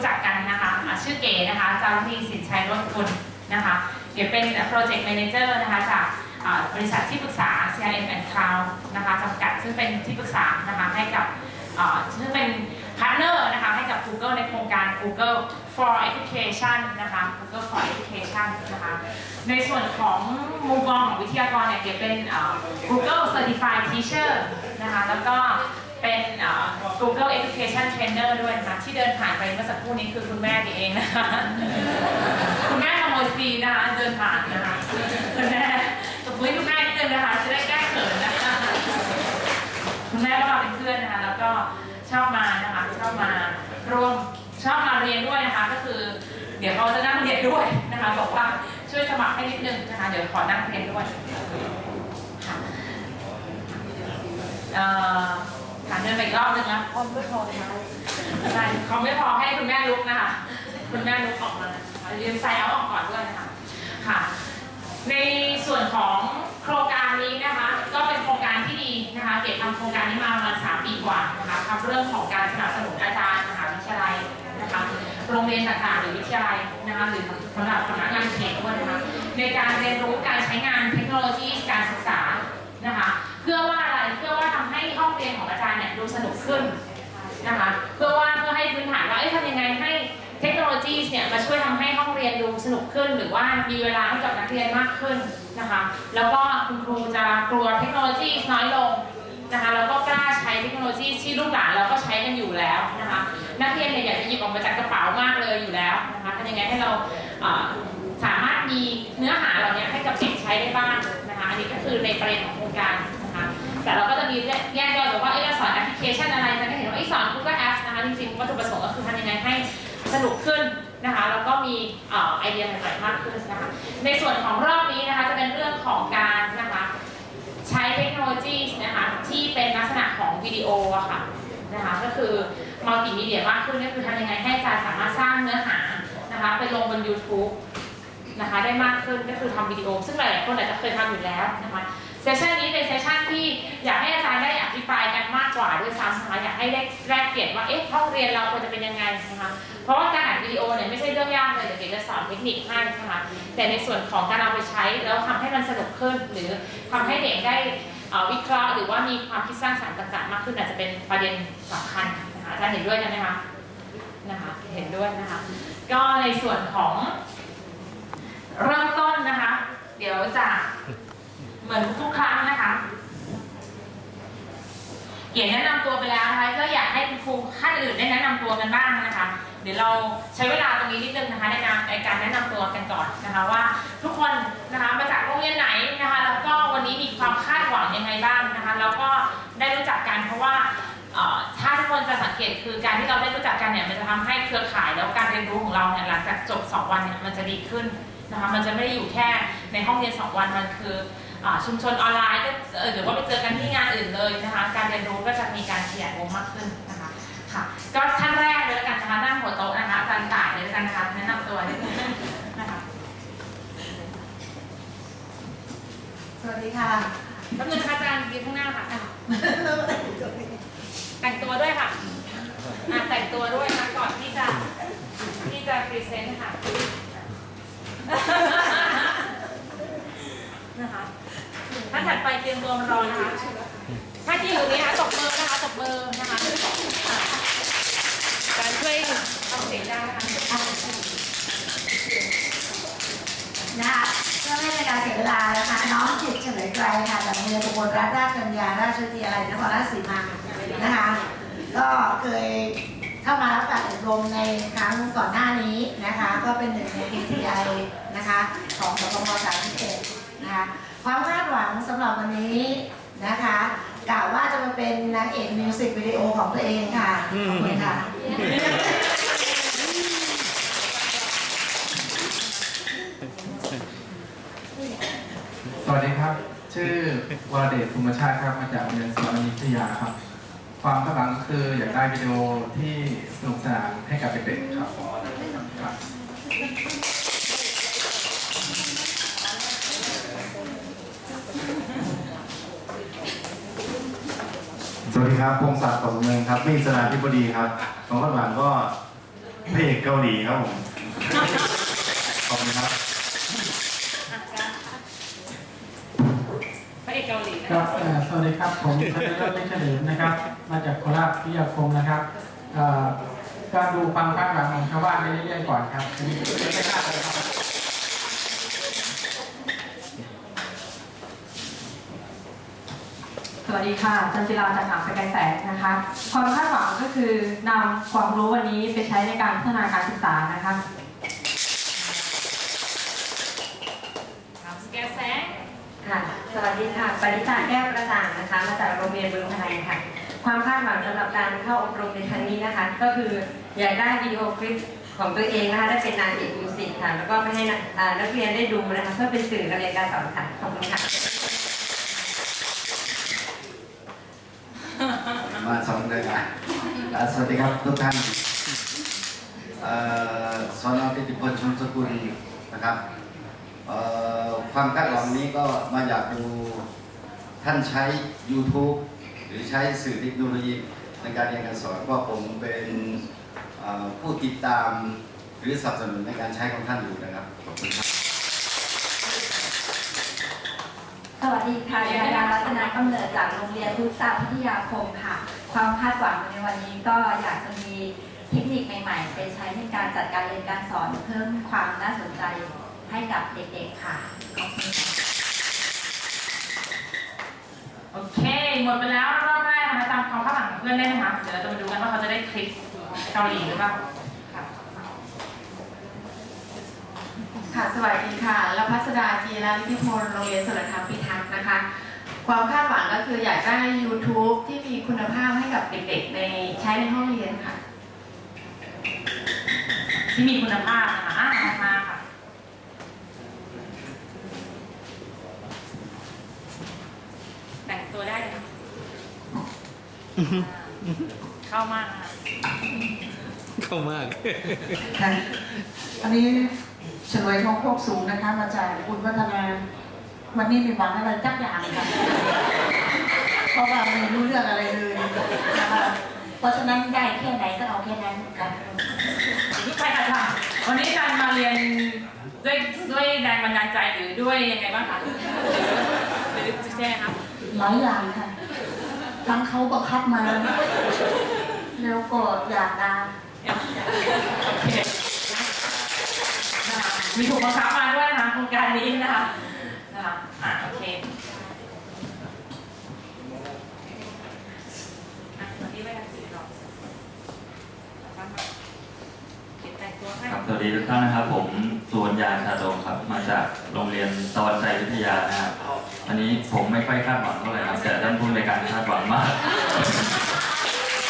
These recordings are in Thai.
รู้จักกันนะคะชื่อเก๋นะคะจารุณีสินชัยรถกุลนะคะเก๋เป็น Project Manager นะคะจากบริษัทที่ปรึกษา CRM and Cloud นะคะจำกัดซึ่งเป็นที่ปรึกษานะคะให้กับซึ่งเป็นพาร์ทเนอร์นะคะให้กับ Google ในโครงการ Google for Education นะคะ Google for Education นะคะในส่วนของมุมมองของวิทยากรเนี่ยเก๋เป็น Google Certified Teacher นะคะแล้วก็ เป็นเอ่อ Google Education Trainer ด้วยนะคะที่เดินผ่านไปเมื่อสักครู่นี้คือคุณแม่เก๋เองนะคะคุณแม่ขโมยซีนนะคะเดินผ่านนะคะคุณแม่ตบมือให้คุณแม่นิดนึงนะคะจะได้แก้เขินนะคะ คุณแม่ก็มาเป็นเพื่อนนะคะแล้วก็ชอบมานะคะชอบมาร่วมชอบมาเรียนด้วยนะคะ ก็คือ เดี๋ยวเขาจะนั่งเรียนด้วยนะคะ บอกว่าช่วยสมัครให้นิดนึงนะคะ เดี๋ยวขอนั่งเรียนด้วยค่ะเอ่อถาม เดินไปอีกรอบนึงนะออมไม่พอนะคะใช่เขาไม่พอให้คุณแม่ลุกนะคะ คุณแม่ลุกออกมานะคะลืมใส่เอาออกก่อนด้วยนะคะ ค่ะ ในส่วนของโครงการนี้นะคะ ก็เป็นโครงการที่ดีนะคะ เก็บทำโครงการนี้มาประมาณ3ปีกว่านะคะทำเรื่องของการสนับสนุนอาจารย์มหาวิทยาลัยนะคะ โรงเรียนต่างๆหรือวิทยาลัยนะคะ หรือสำหรับสำนักงานเขตด้วยนะคะ ในการเรียนรู้การใช้งานเทคโนโลยีการศึกษานะคะ เพื่อว่าอะไร เพื่อว่าทำให้ห้อง เรียนของอาจารย์เนี่ยดูสนุกขึ้นนะคะเพื่อว่าเพื่อให้พื้นฐานว่าเอ๊ะทำยังไงให้เทคโนโลยีเนี่ยมาช่วยทำให้ห้องเรียนดูสนุกขึ้น หรือว่ามีเวลาให้กับนักเรียนมากขึ้นนะคะแล้วก็คุณครูจะกลัวเทคโนโลยีน้อยลงนะคะแล้วก็กล้าใช้เทคโนโลยีที่ลูกหลานเราก็ใช้กันอยู่แล้วนะคะนักเรียนเนี่ยอยากจะหยิบออกมาจากกระเป๋ามากเลยอยู่แล้วนะคะทำยังไงให้เราสามารถมีเนื้อหาเหล่านี้ให้กับเด็กใช้ได้บ้างนะคะอันนี้ก็คือในประเด็นของโครงการ แต่เราก็จะมีแยกย่อยบอกว่าเอ้เราสอนแอปพลิเคชันอะไรจะได้เห็นว่าไอ้สอน Google Apps นะคะจริงๆวัตถุประสงค์ก็คือทำยังไงให้สนุกขึ้นนะคะแล้วก็มีไอเดียใหม่ๆมากขึ้นนะคะในส่วนของรอบนี้นะคะจะเป็นเรื่องของการนะคะใช้เทคโนโลยีนะคะที่เป็นลักษณะของวิดีโออะค่ะนะคะก็คือมัลติมีเดียมากขึ้นก็คือทำยังไงให้อาจารย์สามารถสร้างเนื้อหานะคะไปลงบน YouTube นะคะได้มากขึ้นก็คือทำวิดีโอ ซึ่งหลายๆคนอาจจะเคยทำอยู่แล้วนะคะ เซสชันนี้เป็นเซสชันที่อยากให้อาจารย์ได้อภิปรายกันมากกว่าด้วยซ้ำนะคะอยากให้ได้แลกเปลี่ยนว่าเอ๊ะห้องเรียนเราควรจะเป็นยังไงนะคะเพราะว่าการอัดวิดีโอเนี่ยไม่ใช่เรื่องยากเลยเด็กจะสอนเทคนิคให้นะคะแต่ในส่วนของการเอาไปใช้แล้วทำให้มันสนุกขึ้น หรือทำให้เด็กได้เอ่อวิเคราะห์หรือว่ามีความคิดสร้างสรรค์ต่างๆ มากขึ้นอาจจะเป็นประเด็นสำคัญนะคะอาจารย์เห็นด้วยกันไหมคะนะคะเห็นด้วยนะคะ ก็ในส่วนของเริ่มต้นนะคะ เดี๋ยวจะ เหมือนทุกครั้งนะคะ เกียรแนะนำตัวไปแล้วนะคะก็อยากให้คุณครูท่านอื่นได้แนะนำตัวกันบ้างนะคะ เดี๋ยวเราใช้เวลาตรงนี้นิดนึงนะคะในการในการแนะนำตัวกันก่อนนะคะว่า ทุกคนนะคะมาจากโรงเรียนไหนนะคะ แล้วก็วันนี้มีความคาดหวังยังไงบ้างนะคะ แล้วก็ได้รู้จักกันเพราะว่าถ้าทุกคนจะสังเกตคือการที่เราได้รู้จักกันเนี่ยมันจะทำให้เครือข่ายแล้วการเรียนรู้ของเราเนี่ยหลังจากจบ 2 วันเนี่ยมันจะดีขึ้นนะคะ มันจะไม่ได้อยู่แค่ในห้องเรียน 2 วันมันคือ อ่าชุมชนออนไลน์ก็เอ่อหรือว่าไปเจอกันที่งานอื่นเลยนะคะ การเรียนรู้ก็จะมีการขยายวงมากขึ้นนะคะ ค่ะ ก็ท่านแรกเลยแล้วกันนะคะนั่งหัวโต๊ะนะคะอาจารย์ต่ายเลยแล้วกันนะคะแนะนำตัวนิดนึงนะคะสวัสดีค่ะแป๊บนึงนะคะอาจารย์ยืนข้างหน้าค่ะอะแต่งตัวด้วยค่ะอะแต่งตัวด้วยนะก่อนที่จะที่จะพรีเซนต์ค่ะนะคะ ท่านถัดไปเตรียมตัวมรอนะคะ ถ้าที่อยู่นี้นะคะตบเบอร์นะคะตบเบอร์นะคะการช่วยเอาเสียงไดังนะคะนะคะเพื่อไม่ให้เป็นการเสียเวลานะคะ น้องจิตเฉลยไกลค่ะจากโรงเรียนประมวลรัฐราชกัญญาราชวิทยาลัยนครราชสีมานะคะ ก็เคยเข้ามารับการอบรมในครั้งก่อนหน้านี้นะคะ ก็เป็นหนึ่งใน PTI นะคะ ของสปมสามสิบเอ็ด นะคะ ความคาดหวังสำหรับวันนี้นะคะกล่าวว่าจะมาเป็นนางเอกมิวสิกวิดีโอของตัวเองค่ะ ขอบคุณค่ะ สวัสดีครับ ชื่อวรเดชภูมิชาติครับ มาจากโรงเรียนสารวิทยาครับ ความคาดหวังคืออยากได้วิดีโอที่สนุกสนานให้กับเด็กๆครับ สวัสดี ครับพงศักดิ์สมเมืองครับมีสนาธิบดีครับของข้างหลังก็พระเอกเกาหลีครับผมขอบคุณครับพระเอกเกาหลีนะคคะรับเอ่อสวัสดีครับ ผมธนรัตน์เล็กเฉลิมนะครับ มาจากโคราชพิทยาคมนะครับเอ่อก็ดูความคาดหวังของชาวบ้านไปเรื่อยๆก่อนครับอันนี้ไม่ทราบเลยครับ วัสดีค่ะ จันจิราจากหางประกายแสงนะคะ ความคาดหวังก็คือนำความรู้วันนี้ไปใช้ในการพัฒนาการศึกษานะคะสแกนแสงค่ะ สวัสดีค่ะ ปริตาแก้วประจ่างนะคะ มาจากโรงเรียนบึงพนัยค่ะ ความคาดหวังสำหรับการเข้าอบรมในครั้งนี้นะคะ ก็คืออยากได้วิดีโอคลิปของตัวเองนะคะได้เป็นนางเอกมิวสิกค่ะ แล้วก็ไปให้นักอ่านักเรียนได้ดูนะคะ เพื่อเป็นสื่อการเรียนการสอนค่ะ ขอบคุณค่ะ มาสองเลยนะอ่าสวัสดีครับทุกท่านเอ่อสนปิติพลชมสกุลนะครับความคาดหวังนี้ก็มาอยากดูท่านใช้ YouTube หรือใช้สื่อเทคโนโลยีในการเรียนการสอนเพราะผมเป็นผู้ติดตามหรือสนับสนุนในการใช้ของท่านอยู่นะครับขอบคุณครับ ส วัสดีค่ะยายารัตนกำเนิดจากโรงเรียนพุทธศาสตร์พิทยาคมค่ะ ความคาดหวังในวันนี้ก็อยากจะมีเทคนิคใหม่ๆ ไปใช้ในการจัดการเรียนการสอนเพิ่มความน่าสนใจให้กับเด็กๆค่ะขอบคุณโอเค หมดไปแล้วรอบแรกนะคะจำความคาดหวังของเพื่อนได้ไหมคะ เดี๋ยวเราจะมาดูกันว่าเขาจะได้คลิปเกาหลีหรือเปล่า ค่ะค่ะ สวัสดีค่ะลพัสดาจีราวิทิพลโรงเรียนสุรธรรมพิทักษ์นะคะ ความคาดหวังก็คืออยากได้ YouTube ที่มีคุณภาพให้กับเด็กๆ ในใช้ในห้องเรียนค่ะ ที่มีคุณภาพนะคะอะถัดมาค่ะแต่งตัวได้เลยค่ะเข้ามากค่ะเข้ามาก ค่ะอันนี้ เฉลยทองโคกสูงนะคะ มาจากบุญวัฒนาวันนี้มีหวังอะไรจักอย่างค่ะเพราะว่าไม่รู้เรื่องอะไรเลยนะคะเพราะฉะนั้นได้แค่ไหนก็เอาแค่นั้นค่ะใช่ค่ะค่ะวันนี้อาจารย์มาเรียนด้วยด้วยแรงบันดาลใจหรือด้วยยังไงบ้างคะหรือใช่ไหมคะหลายอย่างค่ะทั้งเขาบังคับมา แล้วก็อยากตามโอเคนะคะ มีถูกบังคับมาด้วยนะคะโครงการนี้นะคะนะคะอะโอเคอะวันนี้ไม่ได้สีหรอกเอาบ้างมาเก็บแต่งตัวให้ครับสวัสดีทุกท่านนะครับ ผมสุวรรณยาชาดงครับ มาจากโรงเรียนตะวันใจวิทยานะครับอันนี้ผมไม่ค่อยคาดหวังเท่าไหร่ครับ แต่ท่านผู้ในวยการคาดหวังมาก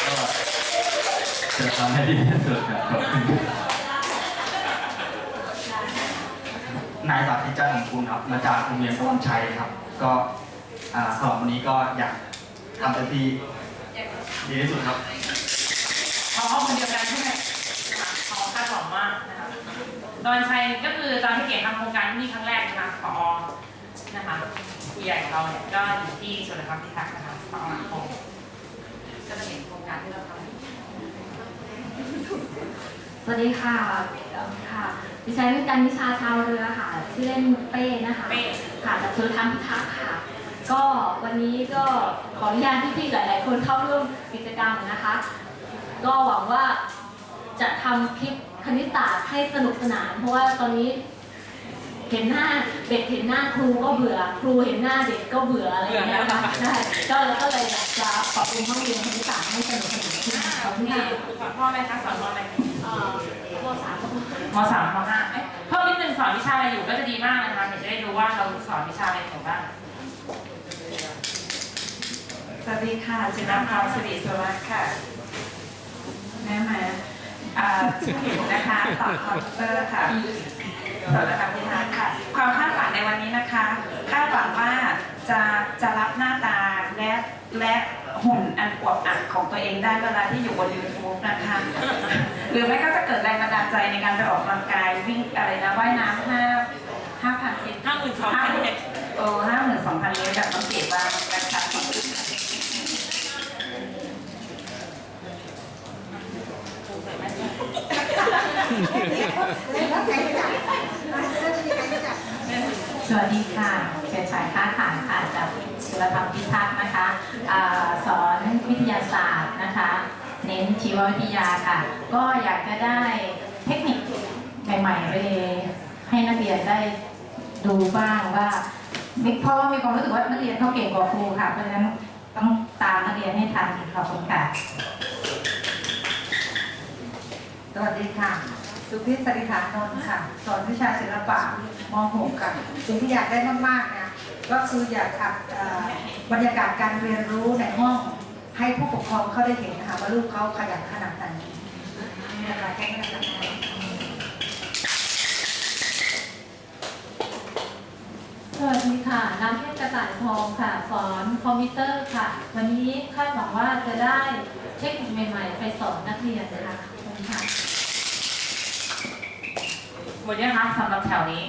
ก็จะทำให้ดีที่สุดครับขอบคุณครับ นายสาธิตจันทร์ของคุณครับมาจากโรงเรียนต้นชัยครับ ก็อ่าสำหรับวันนี้ก็อยากทำเต็มที่ดีที่สุดครับ เขาเอาคนเดียวกันใช่ไหมนะคะเขาคาดหวังมากนะคะตอนชัยก็คือตอนที่เก๋ทำโครงการที่นี่ครั้งแรกนะคะพอนะคะผู้ใหญ่ของเราเนี่ยก็อยู่ที่สุรธรรมพิทักษ์นะคะพอคงก็จะเห็นโครงการที่เราทำ สวัสดีค่ะเอิ่มค่ะ ดิฉันเป็นการวิชาชาวเรือค่ะ ชื่อเล่นเป้นะคะเป้ ค่ะจากสุรธรรมพิทักษ์ค่ะ ก็วันนี้ก็ขออนุญาตพี่ๆหลาย ๆ คนเข้าร่วมกิจกรรมนะคะ ก็หวังว่าจะทำคลิปคณิตศาสตร์ให้สนุกสนาน เพราะว่าตอนนี้ เห็นหน้าเด็กเห็นหน้าครูก็เบื่อ ครูเห็นหน้าเด็กก็เบื่ออะไรอย่างเงี้ยค่ะใช่ก็ก็เลยอยากจะปรับปรุงห้องเรียนคณิตศาสตร์ให้สนุกสนานขึ้นขอบคุณนี่ค่ะสอนพ่ออะไรคะสอนมอะไรเอ่อ มสามมสามมห้าเอ๊ะเพิ่มนิดนึงสอนวิชาอะไรอยู่ก็จะดีมากนะคะเดี๋ยวจะได้รู้ว่าเราสอนวิชาอะไรอยู่บ้างสวัสดีค่ะจินพรสิริสุรักษ์ค่ะแม่มาอ่าชื่อหลิวนะคะต่อคอมพิวเตอร์ค่ะสวัสดีค่ะพี่นัทค่ะ ความคาดหวังในวันนี้นะคะ คาดหวังว่าจะจะรับหน้าตาและและ หุ่นอันอวบอันของตัวเองได้เวลาที่อยู่บน YouTube นะคะ หรือไม่ก็จะเกิดแรงบันดาลใจในการไปออกกำลังกายวิ่งอะไรนะว่ายน้ำห้าห้าพันเมตรห้าหมื่นสองพันเจ็ดโอ้ห้าหมื่นสองพันเมตรแบบต้องเก็บบ้างนะคะแล้วใครรู้จักแล้วจะมีใครรู้จักสวัสดีค่ะเป็นสายค้าขายค่ะจาก ศิลธรรมพิทักษ์นะคะสอนวิทยาศาสตร์นะคะ เน้นชีววิทยาค่ะ ก็อยากจะได้เทคนิคใหม่ๆไปให้นักเรียนได้ดูบ้างว่าเพราะว่ามีความรู้สึกว่านักเรียนเขาเก่งกว่าครูค่ะ เพราะฉะนั้นต้องตามนักเรียนให้ทันขอบคุณค่ะสวัสดีค่ะ สุพิษสริฐานนท์ค่ะ สอนวิชาศิลปะม .6 ค่ะสิ่งที่อยากได้มากๆนะ ก็คืออยากทำเอ่อบรรยากาศการเรียนรู้ในห้องให้ผู้ปกครองเขาได้เห็นนะคะว่าลูกเขาขยันขนาดไหนนี่นะคะแค่นี้นะคะสวัสดีค่ะน้ำเทพกระต่ายทองค่ะ สอนคอมพิวเตอร์ค่ะ วันนี้คาดหวังว่าจะได้เทคนิคใหม่ๆ ไปสอนนักเรียนนะคะขอบคุณค่ะหมดยังคะสำหรับแถวนี้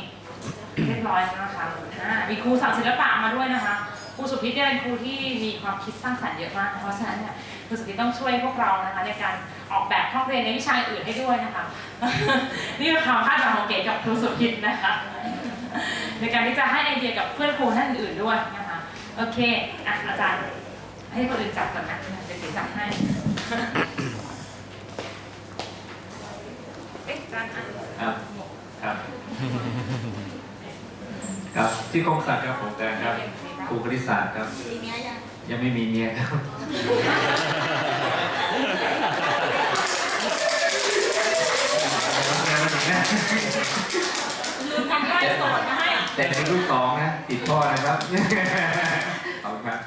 ยบร้อยแล้วนะคะอ่ามีครูสอนศิลปะมาด้วยนะคะ ครูสุพิษเนี่ยเป็นครูที่มีความคิดสร้างสรรค์เยอะมาก เพราะฉะนั้นเนี่ยครูสุพิษต้องช่วยพวกเรานะคะในการออกแบบห้องเรียนในวิชาอื่นให้ด้วยนะคะ นี่คือความคาดหวังของเก๋กับครูสุพิษนะคะ ในการที่จะให้ไอเดียกับเพื่อนครูท่านอื่นด้วยนะคะ โอเคอะอาจารย์ให้คนอื่นจับก่อนนะเดี๋ยวเก๋จับให้เอ๊ะอาจารย์อะครับ ครับ ครับที่คงศักดิ์ครับผมแต่ครับครูคณิตศาสตร์ครับ มีเมียยังยังไม่มีเมียครับ ลืมทำป้ายโสดมาให้ แต่เป็นลูกสองนะติดพ่อนะครับขอบคุณครับ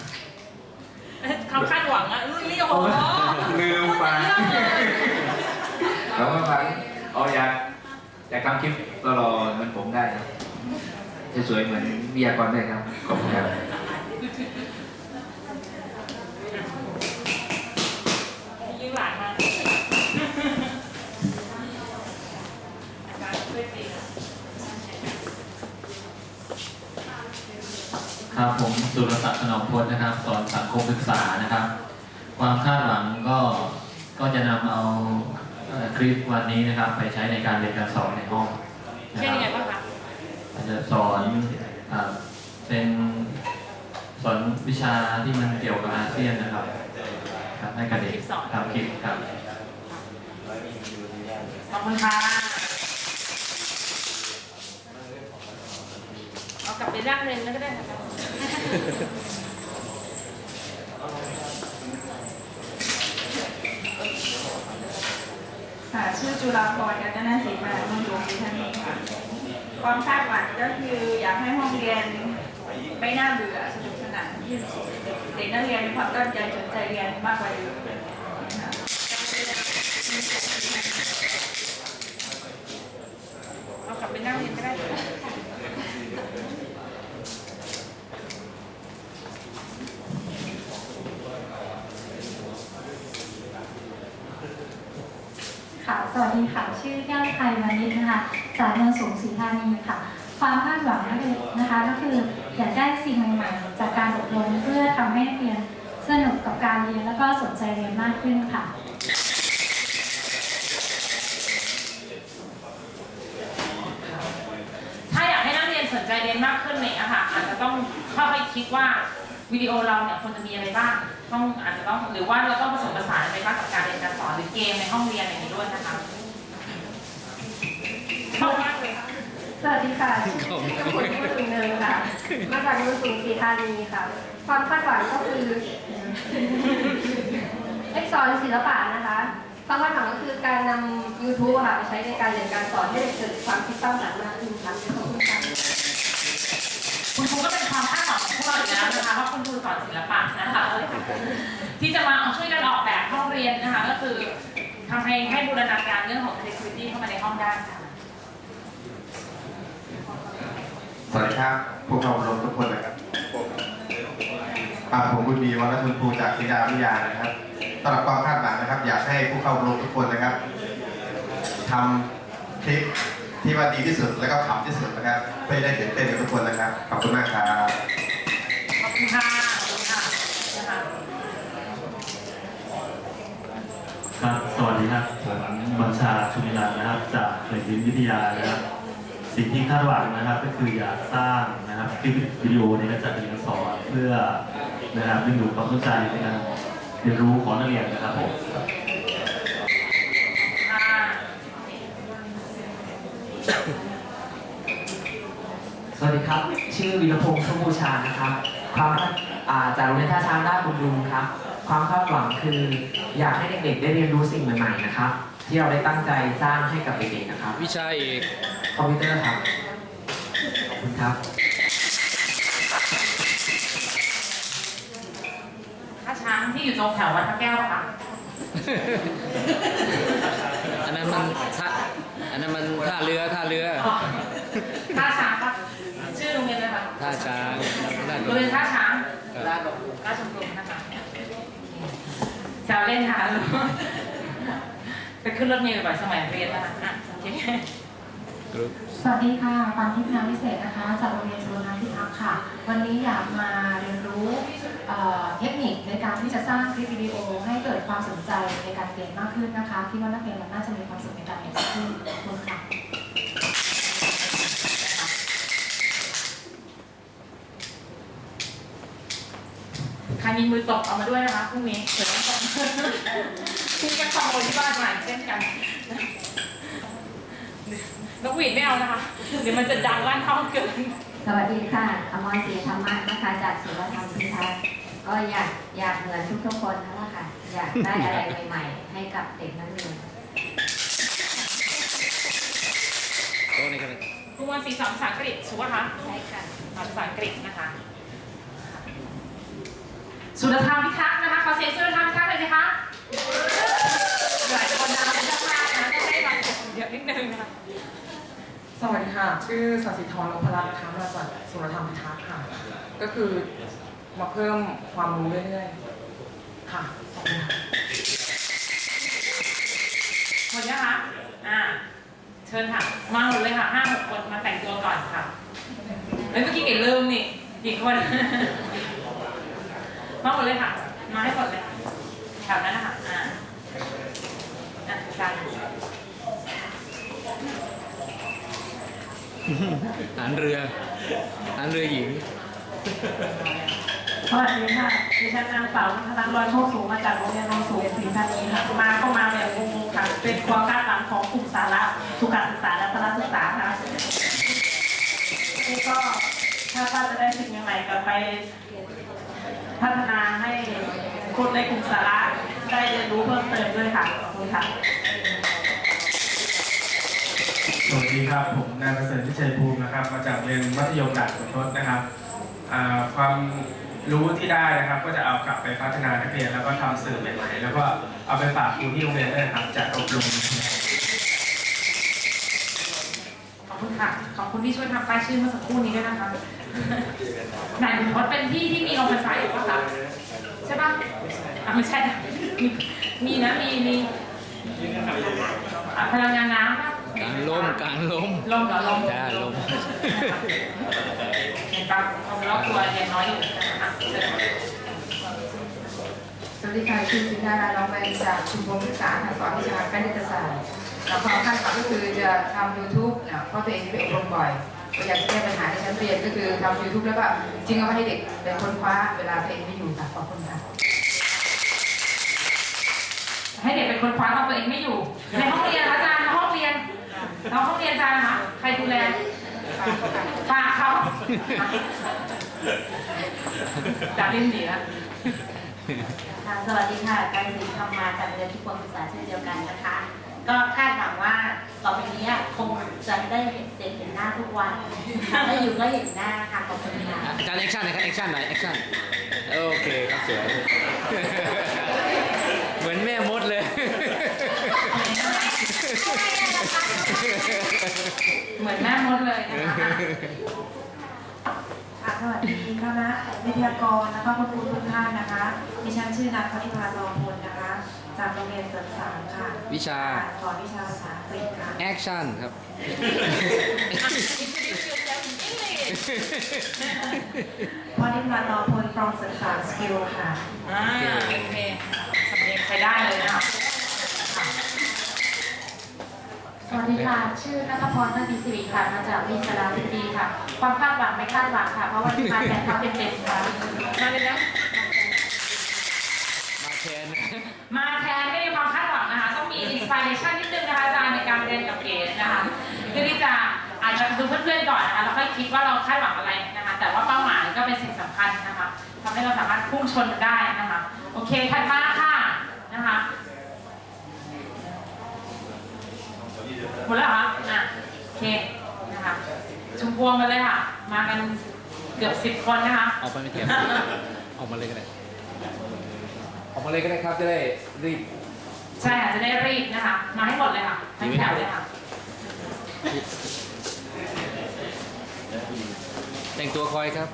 เขาคาดหวังอะรุ่นเรียวโอ้โหลืมฟังแล้วก็ฟังเอาอยากอยากทำคลิปรอๆเหมือนผมได้ค รับสวยเหมือนวิทยากรได้ครับ ขอบคุณครับยืมหลานมาครับผมสุรศักดิ์ขนอมพลนะครับ สอนสังคมศึกษานะครับ ความคาดหวังก็ก็จะนำเอาคลิปวันนี้นะครับ ไปใช้ในการเรียนการสอนในห้องนะครับ จะสอนอ่าเป็นสอนวิชาที่มันเกี่ยวกับอาเซียนนะครับครับให้กับเด็กทำคลิปครับขอบคุณค่ะเอากลับไปร่างเรียนแล้วก็ได้ค่ะค่ะชื่อจุฬาพรกัญจนาศรีมาเมืองหลวงอยู่ท่านนี้ค่ะ ความคาดหวังก็คืออยากให้ห้องเรียนไม่น่าเบื่อสนุกสนานเด็กนักเรียนมีความตั้งใจสนใจเรียนมากกว่าเดิมเอากลับไปนั่งเรียนก็ได้ค่ะ สวัสดีค่ะ ชื่อแก้วไทยมานิดนะคะ จากเมืองสูงศรีธานีค่ะ ความคาดหวังก็คือนะคะก็คืออยากได้สิ่งใหม่ๆ จากการอบรมเพื่อทำให้นักเรียนสนุกกับการเรียนแล้วก็สนใจเรียนมากขึ้นค่ะถ้าอยากให้นักเรียนสนใจเรียนมากขึ้นเนี่ยอะค่ะอาจจะต้องค่อยๆคิดว่าวิดีโอเราเนี่ยควรจะมีอะไรบ้างต้องอาจจะต้องหรือว่าเราต้องผสมผสานอะไรบ้างกับการเรียนการสอนหรือเกมในห้องเรียนอะไรอย่างนี้ด้วยนะคะ ชอบมากเลยสวัสดีค่ะชื่อคุณผู้ถึงเนินค่ะ มาจากเมืองสูงศรีธานีค่ะ ความคาดหวังก็คือ เอ็กซอนศิลปะนะคะความคาดหวังก็คือการนำ YouTube ค่ะไปใช้ในการเรียนการสอนให้เด็กเกิดความคิดสร้างสรรค์มากขึ้นค่ะขอบคุณค่ะคุณครูก็เป็นความคาดหวังของพวกเราอยู่แล้วนะคะเพราะคุณครูสอนศิลปะนะคะที่จะมาเอาช่วยกันออกแบบห้องเรียนนะคะ ก็คือทำให้ให้บูรณาการเรื่องของ creativity เข้ามาในห้องได้ค่ะ ส วัสดีครับ พวกเราลงทุกคนนะครับครับผมบุญมีวัฒนทุนภูจากศิลาวิทยานะครับสำหรับความคาดหวังนะครับ อยากให้ผู้เข้าอบรมทุกคนนะครับทำคลิปที่ว่าดีที่สุดแล้วก็ขำที่สุดนะครับเพื่อให้ได้ตื่นเต้นกับทุกคนนะครับขอบคุณมากครับขอบคุณค่ะขอบคุณค่ะนะคะครับสวัสดีครับผมบัญชาชุมิรันนะครับ จากเปิดยินวิทยานะครับ สิ่งที่คาดหวังนะครับก็คืออยากสร้างนะครับคลิปวิดีโอในการจัดการเรียนการสอนเพื่อนะครับดึงดูดความสนใจในการเรียนรู้ของนักเรียนนะครับผมค่ะสวัสดีครับ ชื่อวีรพงษ์ชมบูชานะครับ ความคาดอ่าจากโรงเรียนท่าช้างด้านบุญรุงครับ ความคาดหวังคืออยากให้เด็กๆได้เรียนรู้สิ่งใหม่ๆนะครับ ที่เราได้ตั้งใจสร้างให้กับเด็กๆนะครับ วิชาเอก คอมพิวเตอร์ครับ ขอบคุณครับ ถ้าช้างที่อยู่ตรงแถววัดพระแก้วค่ะ อันนั้นมันท่าอันนั้นมันท่าเรือท่าเรือท่าช้างปะชื่อโรงเรียนอะไรคะท่าช้างท่าโรงเรียนท่าช้างครับราชบุรีนะคะแซวเล่นค่ะไปขึ้นรถเมล์บ่อยๆสมัยเรียนนะคะอะโอเค สวัสดีค่ะปานทิพย์นาวิเศษนะคะ จากโรงเรียนสุรนาพิทักษ์ค่ะ วันนี้อยากมาเรียนรู้เอ่อเทคนิคในการที่จะสร้างคลิปวิดีโอให้เกิดความสนใจในการเรียนมากขึ้นนะคะคิดว่านักเรียนน่าจะมีความสุขในการเรียนมากขึ้นขอบคุณค่ะ ใครมีมือตบเอามาด้วยนะคะพรุ่งนี้เผื่อต้องตบ พรุ่งนี้ก็ขโมยที่บ้านมาเช่นกัน นกหวีดไม่เอานะคะเดี๋ยวมันจะดังลั่นห้องเกิน สวัสดีค่ะ อมรศรีธรรมะนะคะจากศิลธรรมพิทักษ์ก็อยากอยากเหมือนทุกๆคนนั่นแหละค่ะ อยากได้อะไรใหม่ๆ ให้กับเด็กนักเรียน โต๊ะนี้กันเลยคุณวันศรีสอนภาษาอังกฤษถูกไหมคะใช่ค่ะ สอนภาษาอังกฤษนะคะ สุรธรรมพิทักษ์นะคะขอเสียงสุรธรรมพิทักษ์เลยสิคะหลายคนนะคะเป็นเจ้าภาพนะต้องให้เราเสียงเยอะนิดนึงนะคะส วัสดีค่ะ ชื่อสศิธรนพรัตน์นะคะมาจากสุรธรรมพิทักษ์ค่ะ ก็คือมาเพิ่มความรู้เรื่อยๆ ค่ะขอบคุณค่ะหมดยังคะอ่า เชิญค่ะ มาหมดเลยค่ะห้าหกคนมาแต่งตัวก่อนค่ะเฮ้ยเมื่อกี้เก๋ลืมนี่กี่คน มาหมดเลยค่ะ มาให้หมดเลยแถวนั้นนะคะอ่าอะจาน หารเรือหารเรือหญิงสวัสดีค่ะดิฉันนางสาวธนันลอยโชคสูงมาจากโรงเรียนโนนสูงศรีธานีค่ะ มาก็มาแบบงงๆค่ะ เป็นความคาดหวังของกลุ่มสาระสุขศึกษาและพละศึกษาค่ะนี่ก็ถ้าว่าจะได้สิ่งใหม่ๆกลับไป พัฒนาให้คนในกลุ่มสาระได้เรียนรู้เพิ่มเติมด้วยค่ะขอบคุณค่ะ ดีครับ ผมนายประเสริฐวิชัยภูมินะครับ มาจากเรียนมัธยมด่านขุนทศนะครับความรู้ที่ได้นะครับ ก็จะเอากลับไปพัฒนานักเรียนแล้วก็ทำสื่อใหม่ๆแล้วก็เอาไปฝากครูที่โรงเรียนด้วยนะครับจัดอบรมขอบคุณค่ะขอบคุณที่ช่วยทำป้ายชื่อเมื่อสักครู่นี้ด้วยนะคะนายบุญพจน์เป็นที่ที่มีโรงไฟฟ้าอยู่ปะคะใช่ปะอะไม่ใช่นะมีนะมีมีพลังงานน้ำปะ การล้มการล้มลมเหรอลมจ้าล้มเห็นปะคนรอบตัวเรียนน้อยอยู่อะเชิญสวัสดีค่ะชื่อสินดาราน้องแวงจากชุมชนศึกษาค่ะสอนวิชาคณิตศาสตร์แล้วความคาดหวังก็คือจะทำ YouTube เนี่ยเพราะตัวเองไปอบรมบ่อยก็อยากจะแก้ปัญหาในชั้นเรียนก็คือทำ YouTube แล้วก็จริงเอาไว้ให้เด็กเป็นคนคว้าเวลาตัวเองไม่อยู่ค่ะขอบคุณค่ะให้เด็กเป็นคนคว้าตอนตัวเองไม่อยู่ ในห้องเรียนนะคะ เราห้องเรียนอาจารย์นะคะใครดูแลฝากเขาจากลิ้นดีแล้วค่ะสวัสดีค่ะ การศิลป์ทำมาจากโรงเรียนทุกคนศึกษาเช่นเดียวกันนะคะ ก็คาดหวังว่าต่อไปนี้คงจะได้เห็นเด็กเห็นหน้าทุกวันถ้าอยู่ก็เห็นหน้าค่ะขอบคุณค่ะอาจารย์แอคชั่นหนะครับแอคชั่นหน่อยแอคชั่นโอเคครับสวย เหมือนแม่มดเลย เหมือนแม่มดเลยนะคะค่ะสวัสดีคณะวิทยากรนะคะคุณครูทุกท่านนะคะดิฉันชื่อนางคณิพาทองพลนะคะ จากโรงเรียนเสริมสางค่ะวิชา สอนวิชาภาษาอังกฤษค่ะแอคชั่นครับ พอดิมาตอพลฟรองศึกษาสกิลค่ะ อ่าโอเคสำเนียงใช้ได้เลยนะคะค่ะ ส วัสดีค่ะ ชื่อนัทพรนาทีสิริค่ะ มาจากวิศราธิดีค่ะ ความคาดหวังไม่คาดหวังค่ะ เพราะว่าที่มาแต่เขาเป็นเด็กค่ะ มาเลยนะ มาแทนมาแทนไม่มีความคาดหวังนะคะ ต้องมีอินสปิเรชันนิดนึงนะคะอาจารย์ในการเรียนกับเกดนะคะเพื่อที่จะอาจจะดูเพื่อนๆก่อนนะคะ แล้วค่อยคิดว่าเราคาดหวังอะไรนะคะ แต่ว่าเป้าหมายก็เป็นสิ่งสำคัญนะคะทำให้เราสามารถพุ่งชนมันได้นะคะ โอเคถัดมาค่ะนะคะ หมดแล้วเหรอคะอะโอเคนะคะชมพวงมาเลยค่ะ มากันเกือบสิบคนนะคะออกไปไม่เทียบออกมาเลยก็ได้ออกมาเลยก็ได้ครับจะได้รีบใช่ค่ะจะได้รีบนะคะ มาให้หมดเลยค่ะทั้งแถวเลยค่ะ แต่งตัวคอยครับ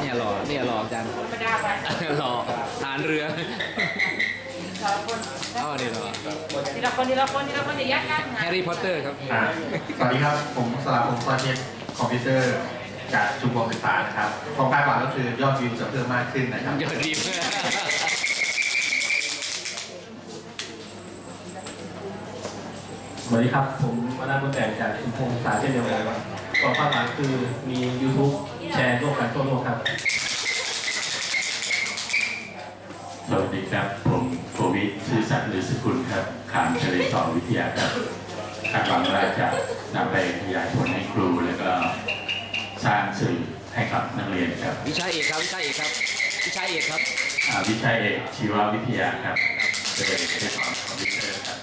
เนี่ยหล่อเนี่ยหล่ออาจารย์ไม่ได้ไป หล่อฐานเรือ สองคนอ๋อนี่หล่อทีละคนทีละคนทีละคนอย่าแยกกันนะแฮร์รี่พอตเตอร์ครับ อ่าสวัสดีครับ ผมสลาพงศ์สวัสดิ์คอมพิวเตอร์จากชุมพรศึกษานะครับความคาดหวังก็คือยอดวิวจะเพิ่มมากขึ้นนะครับ ยอดวิวสวัสดีครับ ผมวนาบุญแต่งจากชุมพงศาเช่นเดียวกันความคาดหวังคือมี YouTube แชร์ร่วมกันทั่วโลกครับ สวัสดีครับ ผม สอวิทยาครับคาดหวังว่าจะนำไปขยายผลให้ครูแล้วก็สร้างสื่อให้กับนักเรียนครับ วิชาเอกครับวิชาเอกครับวิชาเอกครับอ่าวิชาเอกชีววิทยาครับโดยได้สอนคอมพิวเตอร์ครับ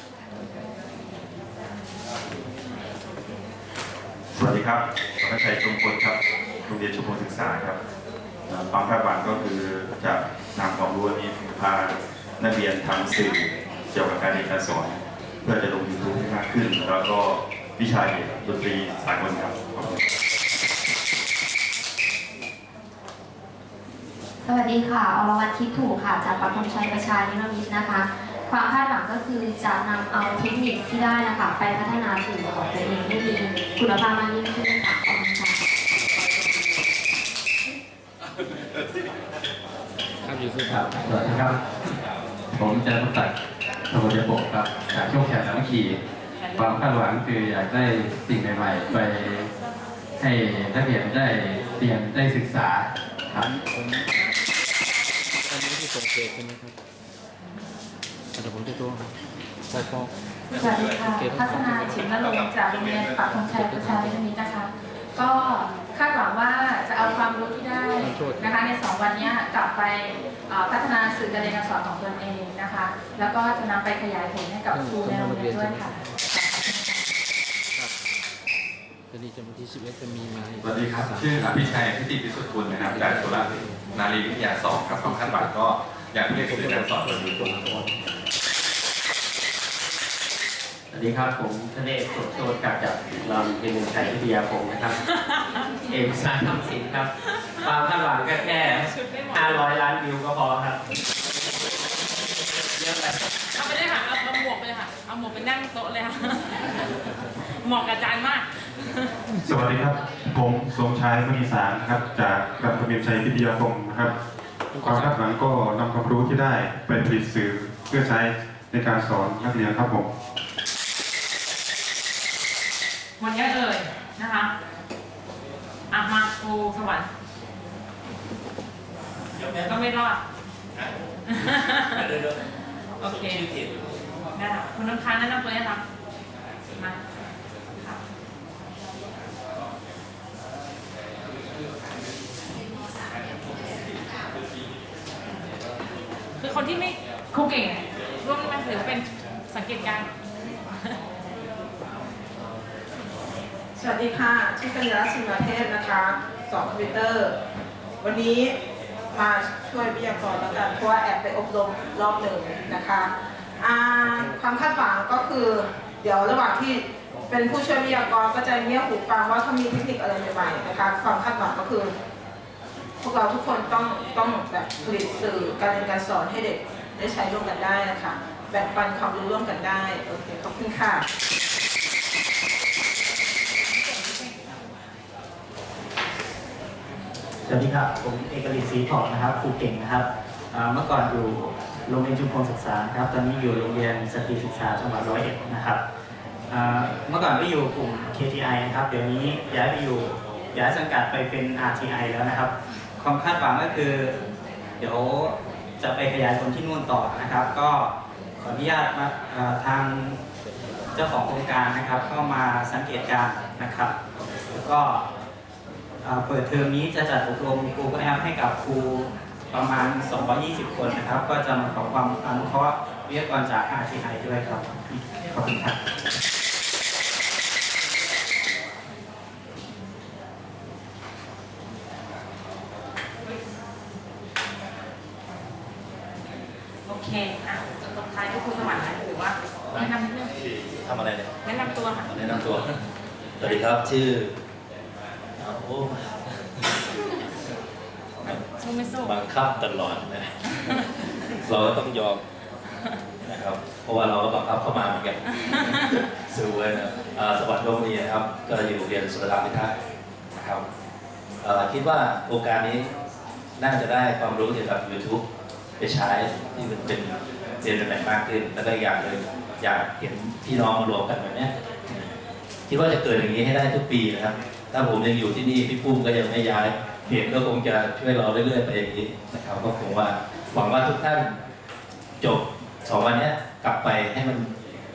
สวัสดีครับวัชชัยชมพลครับโรงเรียนชุมพลศึกษาครับเอ่อความคาดหวังก็คือจะนำความรู้อันนี้พานักเรียนทำสื่อเกี่ยวกับการเรียนการสอน เพื่อจะลงยูทูบให้มากขึ้น แล้วก็วิชาเอกดนตรีสากลครับขอบคุณสวัสดีค่ะ อรวรรณคิดถูกค่ะ จากปักธงชัยประชานิรมิตนะคะ ความคาดหวังก็คือจะนำเอาเทคนิคที่ได้นะคะ ไปพัฒนาสื่อของตัวเองให้มีคุณภาพมากยิ่งขึ้นค่ะขอบคุณค่ะ ครับอยู่คือครับ สวัสดีครับ ผมจะรุตัด สมุทรปกครับจากโชคชัยสามัคคีความคาดหวังคืออยากได้สิ่งใหม่ๆ ไปให้นักเรียนได้เรียนได้ศึกษาครับตอนนี้ที่ส่งเกรดใช่ไหมครับเดี๋ยวผมจะตัวใส่ฟองสวัสดีค่ะพัฒนาชิมนรงค์จากโรงเรียนปักธงชัยประชานิรมิตนะคะ ก็คาดหวังว่าจะเอาความรู้ที่ได้นะคะใน 2 วันนี้กลับไปพัฒนาสื่อการเรียนการสอนของตนเองนะคะ แล้วก็จะนำไปขยายผลให้กับครูในโรงเรียนด้วยค่ะตอนนี้จะวันที่11จะมีมาสวัสดีครับ ชื่ออภิชัยพิติพิสุทธิ์คุณนะครับ จากจุฬานารีวิทยาสองครับความคาดหวังก็อยากเรียนสื่อการสอนโดยยูทูบ สวัสดีครับ ผมทะเลศสุดโชตกลับจากลำเรียนชัยวิทยาคมนะครับ เอกสารทำสินครับ ความคาดหวังก็แค่ 500 ล้านวิวก็พอครับเยอะไปเอาไปเลยค่ะเอาเอาหมวกไปเลยค่ะ เอาหมวกไปนั่งโต๊ะเลยค่ะ เหมาะกับอาจารย์มาก สวัสดีครับ ผมสมชายมณีสารนะครับ จากรัฐบินชัยวิทยาคมนะครับ ความคาดหวังก็นำความรู้ที่ได้ไปผลิตสื่อเพื่อใช้ในการสอนนักเรียนครับผม วันนี้เอ่ยนะคะอะมาครูสวรรค์ก็ไม่รอดโอเคได้ค่ะคุณน้ำค้างแนะนำตัวยังคะมาค่ะคือคนที่ไม่ครูเก่งร่วมไหมหรือเป็นสังเกตการณ์ สวัสดีค่ะชื่อกัญญาสิมาเทพนะคะสอนคอมพิวเตอร์ วันนี้มาช่วยวิทยากรแล้วกันเพราะว่าแอบไปอบรมรอบหนึ่งนะคะความคาดหวังก็คือ เดี๋ยวระหว่างที่เป็นผู้ช่วยวิทยากรก็จะเงียหูฟังว่าเขามีเทคนิคอะไรใหม่ๆนะคะความคาดหวังก็คือ พวกเราทุกคนต้องต้องแบบผลิตสื่อการเรียนการสอนให้เด็กได้ใช้ร่วมกันได้นะคะแบ่งปันความรู้ร่วมกันได้โอเคขอบคุณค่ะ ส วัสดีครับ ผมเอกลิศศรีทองนะครับครูเก่งนะครับเมื่อก่อนอยู่โรงเรียนชุมพลศึกษาครับ ตอนนี้อยู่โรงเรียนสตรีศึกษาจังหวัดร้อยเอ็ดนะครับเมื่อก่อนก็อยู่กลุ่ม KTI นะครับ เดี๋ยวนี้ย้ายไปอยู่ย้ายสังกัดไปเป็น RTI แล้วนะครับ ความคาดหวังก็คือ เดี๋ยวจะไปขยายผลที่นู่นต่อนะครับ ก็ขออนุญาตมาทางเจ้าของโครงการนะครับ เข้ามาสังเกตการณ์นะครับแล้วก็ เอ่อเปิดเทอมนี้จะจัดอบรม Google App ให้กับครูประมาณ 220 คนนะครับ ก็จะมาขอความอนุเคราะห์วิทยากรจาก RTI ด้วยครับ ขอบคุณครับ โอเคอะตบท้ายด้วยคุณสวรรค์นะหรือว่าแนะนำนิดนึงทำอะไรเนี่ยแนะนำตัวค่ะ แนะนำตัว สวัสดีครับ ชื่ออ้าวโอ้ สู้ไม่สู้บังคับตลอดนะ เราก็ต้องยอมนะครับ เพราะว่าเราก็บังคับเข้ามาเหมือนกันสู้ไว้นะอ่าสวัสดีโรงเรียนนะครับ ก็อยู่โรงเรียนสุรธรรมพิทักษ์นะครับเอ่อคิดว่าโครงการนี้น่าจะได้ความรู้เกี่ยวกับ YouTube ไปใช้ที่มันเป็นเรียนเป็นแบบมากขึ้น แล้วก็อีกอย่างหนึ่งอยากเห็นพี่น้องมารวมกันแบบเนี้ยคิดว่าจะเกิดอย่างนี้ให้ได้ทุกปีนะครับ ถ้าผมยังอยู่ที่นี่พี่ปุ้มก็ยังไม่ย้ายเพจก็คงจะช่วยเราเรื่อยๆไปอย่างนี้นะครับ ก็คงว่าหวังว่าทุกท่านจบสองวันนี้กลับไปให้มัน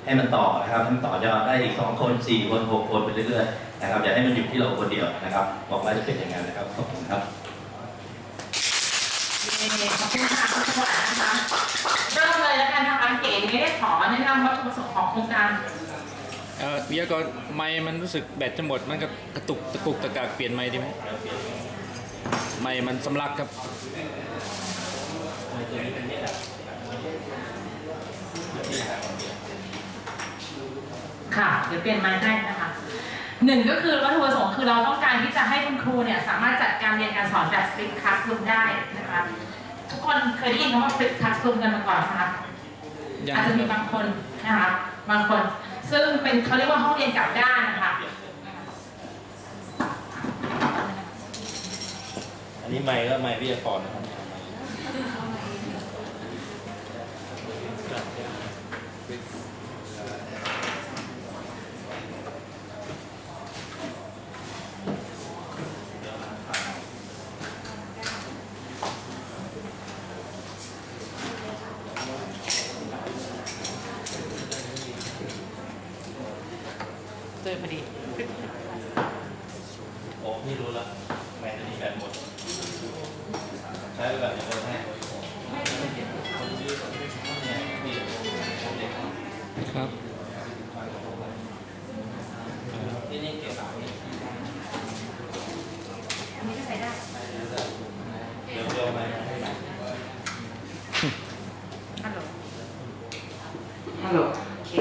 ให้มันต่อนะครับให้มันต่อยอดได้อีกสองคนสี่คนหกคนไปเรื่อยๆนะครับอย่าให้มันอยู่ที่เราคนเดียวนะครับหวังว่าจะเป็นอย่างนั้นนะครับขอบคุณครับขอบคุณค่ะคุณสวรรค์นะคะเริ่มเลยแล้วกันนะคะเก๋ไม่ได้ขอแนะนำวัตถุประสงค์ของโครงการ เอ่อวิทยากรไม้มันรู้สึกแบตจะหมดมันก็กระตุกตะกุกตะกากเปลี่ยนไม้ดีไหมไม้มันสำลักครับค่ะเดี๋ยวเปลี่ยนไม้ให้นะคะหนึ่งก็คือวัตถุประสงค์คือเราต้องการที่จะให้คุณครูเนี่ยสามารถจัดการเรียนการสอนแบบ flip classroom ได้นะคะทุกคนเคยได้ยินคำว่า flip classroom กันมาก่อนไหมคะยังอาจจะมีบางคนนะคะบางคน ซึ่งเป็นเขาเรียกว่าห้องเรียนกลับด้านนะคะอันนี้ไม่ก็ไม่วิทยากรนะครับ เจอพอดี โอ้พี่รู้แล้วแม่ตัวนี้แบบหมด ใช้ไปแบบนี้เลยให้ครับ ที่นี่เก็บเอานี่ อันนี้ก็ใช้ได้ เดี๋ยวเดี๋ยวไปให้ใหม่ ฮัลโหล ฮัลโหลโอเค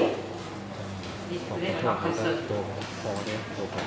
นี่เรียกว่าคอนเสิร์ต ตัวพอ